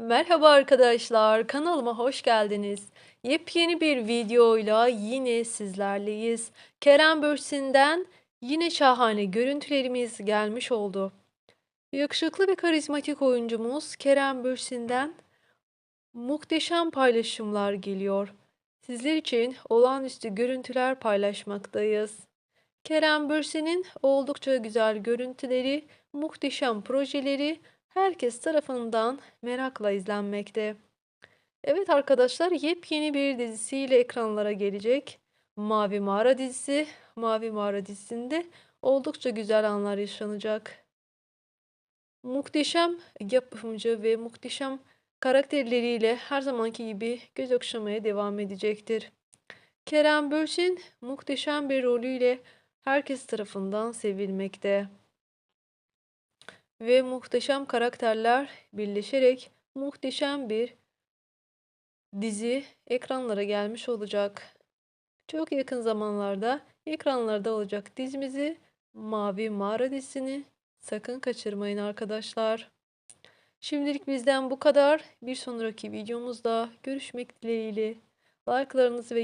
Merhaba arkadaşlar, kanalıma hoş geldiniz. Yepyeni bir videoyla yine sizlerleyiz. Kerem Bürsin'den yine şahane görüntülerimiz gelmiş oldu. Yakışıklı ve karizmatik oyuncumuz Kerem Bürsin'den muhteşem paylaşımlar geliyor. Sizler için olağanüstü görüntüler paylaşmaktayız. Kerem Bürsin'in oldukça güzel görüntüleri, muhteşem projeleri herkes tarafından merakla izlenmekte. Evet arkadaşlar yepyeni bir dizisiyle ekranlara gelecek. Mavi Mağara dizisi. Mavi Mağara dizisinde oldukça güzel anlar yaşanacak. Muhteşem yapımcı ve muhteşem karakterleriyle her zamanki gibi göz okşamaya devam edecektir. Kerem Bürsin muhteşem bir rolüyle herkes tarafından sevilmekte. Ve muhteşem karakterler birleşerek muhteşem bir dizi ekranlara gelmiş olacak. Çok yakın zamanlarda ekranlarda olacak dizimizi Mavi Mağara dizisini sakın kaçırmayın arkadaşlar. Şimdilik bizden bu kadar. Bir sonraki videomuzda görüşmek dileğiyle. Like'larınızı ve